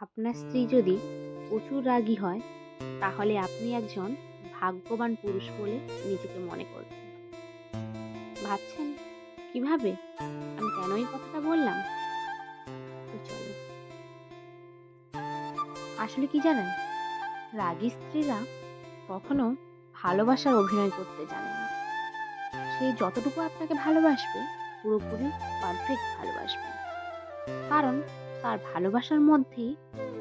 আপনার স্ত্রী যদি প্রচুর রাগী হয়, তাহলে আপনি একজন ভাগ্যবান পুরুষ বলে নিজেকে মনে করবেন। ভাবছেন, কীভাবে? আমি কেন এই কথাটা বললাম? আসলে কি জানেন? রাগী স্ত্রীরা কখনো ভালোবাসার অভিনয় করতে জানে না। সে যতটুকু আপনাকে ভালোবাসবে, পুরোপুরি পারফেক্ট ভালোবাসবে। কারণ তার ভালোবাসার মধ্যে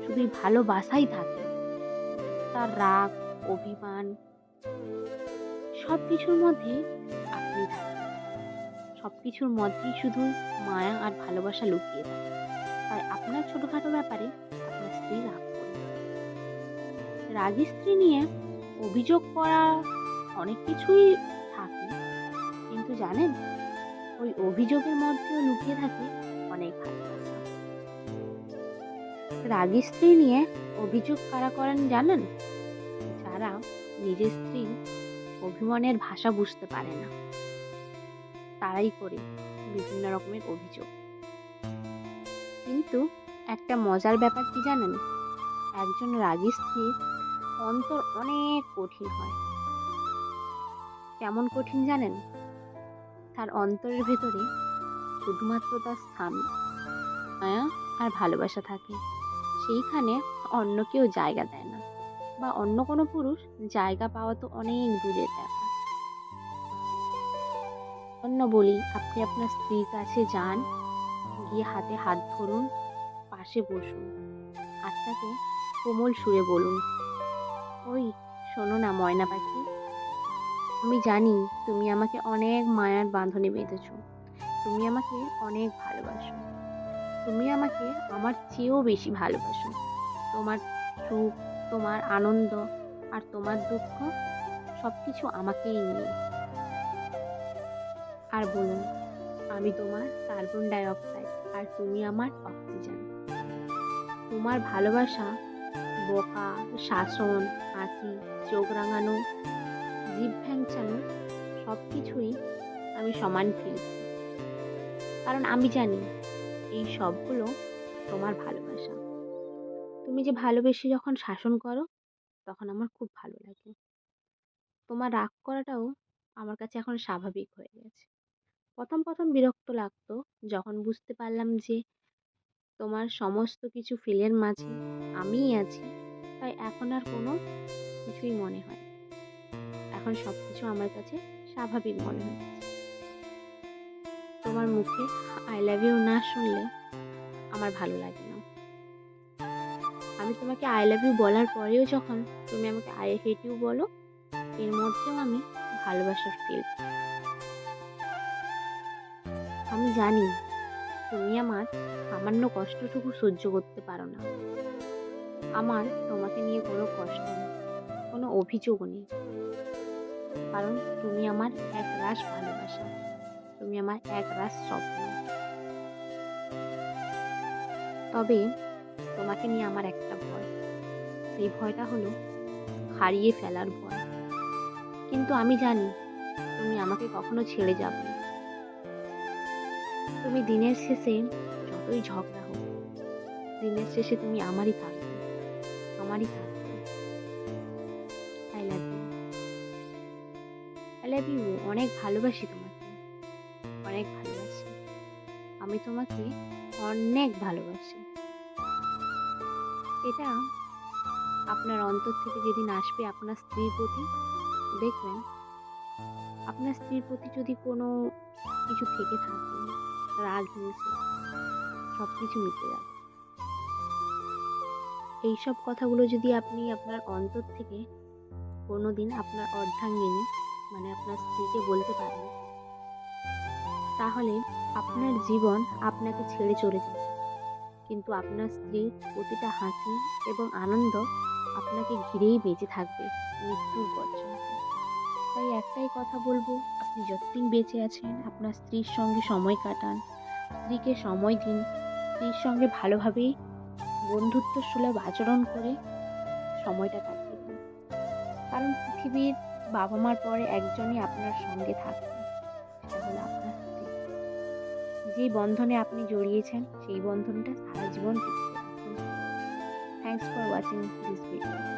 শুধু ভালোবাসাই থাকে। তার রাগ, অভিমান সব কিছুর মধ্যে আপনি থাকেন সব কিছুর মধ্যেই শুধু মায়া আর ভালোবাসা লুকিয়ে থাকে। তাই আপনার ছোটোখাটো ব্যাপারে আপনার স্ত্রী রাগ করবে রাগী স্ত্রী নিয়ে অভিযোগ করা অনেক কিছুই থাকে। কিন্তু জানেন, ওই অভিযোগের মধ্যেও লুকিয়ে থাকে রাগী স্ত্রী নিয়ে অভিযোগ কারা করেন জানেন? যারা নিজের স্ত্রী অভিমানের ভাষা বুঝতে পারে না। তারাই করে বিভিন্ন রকমের অভিযোগ। কিন্তু একটা মজার ব্যাপার কি জানেন? একজন রাগী স্ত্রীর অন্তর অনেক কঠিন হয়। কেমন কঠিন জানেন? তার অন্তরের ভেতরে শুধুমাত্র তার স্বামী, মায়া আর ভালোবাসা থাকে। সেইখানে অন্য কেউ জায়গা দেয় না। বা অন্য কোনো পুরুষ জায়গা পাওয়া তো অনেক দূরের ব্যাপার। অন্য বলি, আপনি আপনার স্ত্রীর কাছে যান, গিয়ে হাতে হাত ধরুন, পাশে বসুন। আপনাকে কোমল সুরে বলুন, ওই শোনো না ময়না পাখি, আমি জানি তুমি আমাকে অনেক মায়ার বাঁধনে বেঁধেছ। তুমি আমাকে অনেক ভালোবাসো। তুমি আমাকে আমার চেয়েও বেশি ভালোবাসো। তোমার সুখ, তোমার আনন্দ আর তোমার দুঃখ সব কিছু আমাকেই নিয়ে। আর বলুন, আমি তোমার কার্বন ডাই অক্সাইড আর তুমি আমার অক্সিজেন। তোমার ভালোবাসা, বোকা, শাসন, হাসি, চোখ রাঙানো, জিভ ভ্যাংচানো সব কিছুই আমি সমান ফিল কারণ আমি জানি এই সবগুলো তোমার ভালোবাসা। তুমি যে ভালোবেসে যখন শাসন করো, তখন আমার খুব ভালো লাগে। তোমার রাগ করাটাও আমার কাছে এখন স্বাভাবিক হয়ে গেছে। প্রথম প্রথম বিরক্ত লাগতো যখন বুঝতে পারলাম যে তোমার সমস্ত কিছু ফিলের মাঝে আমিই আছি, তাই এখন আর কোনো কিছুই মনে হয় এখন সব কিছু আমার কাছে স্বাভাবিক মনে হচ্ছে। তোমার মুখে আই লাভ ইউ না শুনলে আমার ভালো লাগে না। আমি তোমাকে আই লাভ ইউ বলার পরেও যখন তুমি আমাকে আই হেট ইউ বলো, এর মধ্যেও আমি ভালোবাসার ফিল আমি জানি তুমি আমার সামান্য কষ্টটুকু সহ্য করতে পারো না। আমার তোমাকে নিয়ে কোনো কষ্ট নেই, কোনো অভিযোগও নেই। কারণ তুমি আমার এক রাস ভালোবাসা। তুমি আমার এক রাস স্বপ্ন তবে তোমাকে নিয়ে আমার একটা ভয়। সেই ভয়টা হলো হারিয়ে ফেলার ভয়। কিন্তু আমি জানি তুমি আমাকে কখনো ছেড়ে যাবে না। তুমি দিনের শেষে যতই ঝগড়া হোক, দিনের শেষে তুমি আমারই থাকবে আমারই থাকবে। অনেক ভালোবাসি তোমাকে। আমি তোমাকে অনেক ভালোবাসি। এটা আপনার অন্তর থেকে যেদিন আসবে আপনার স্ত্রীর প্রতি, দেখবেন আপনার স্ত্রীর প্রতি যদি কোনো কিছু থেকে থাকে, রাগ, হিংসে সব কিছু মিটে যাবে। এইসব কথাগুলো যদি আপনি আপনার অন্তর থেকে কোনো দিন আপনার অর্ধাঙ্গিনী মানে আপনার স্ত্রীকে বলতে পারেন তাহলে আপনার জীবন আপনাকে ছেড়ে চলে যাবে। কিন্তু আপনার স্ত্রীর প্রতিটা হাসি এবং আনন্দ আপনাকে ঘিরেই বেঁচে থাকবে মৃত্যুর পর্যন্ত তাই একটাই কথা বলব, আপনি যতদিন বেঁচে আছেন, আপনার স্ত্রীর সঙ্গে সময় কাটান। স্ত্রীকে সময় দিন, স্ত্রীর সঙ্গে ভালোভাবেই বন্ধুত্ব সুলভ আচরণ করে সময়টা কাটিয়ে দিন কারণ পৃথিবীর বাবা মার পরে একজনই আপনার সঙ্গে থাকবে। সেটা যেই বন্ধনে আপনি জড়িয়েছেন সেই বন্ধনটা সারা জীবন থ্যাংকস রাখুন ওয়াচিং দিস ভিডিও.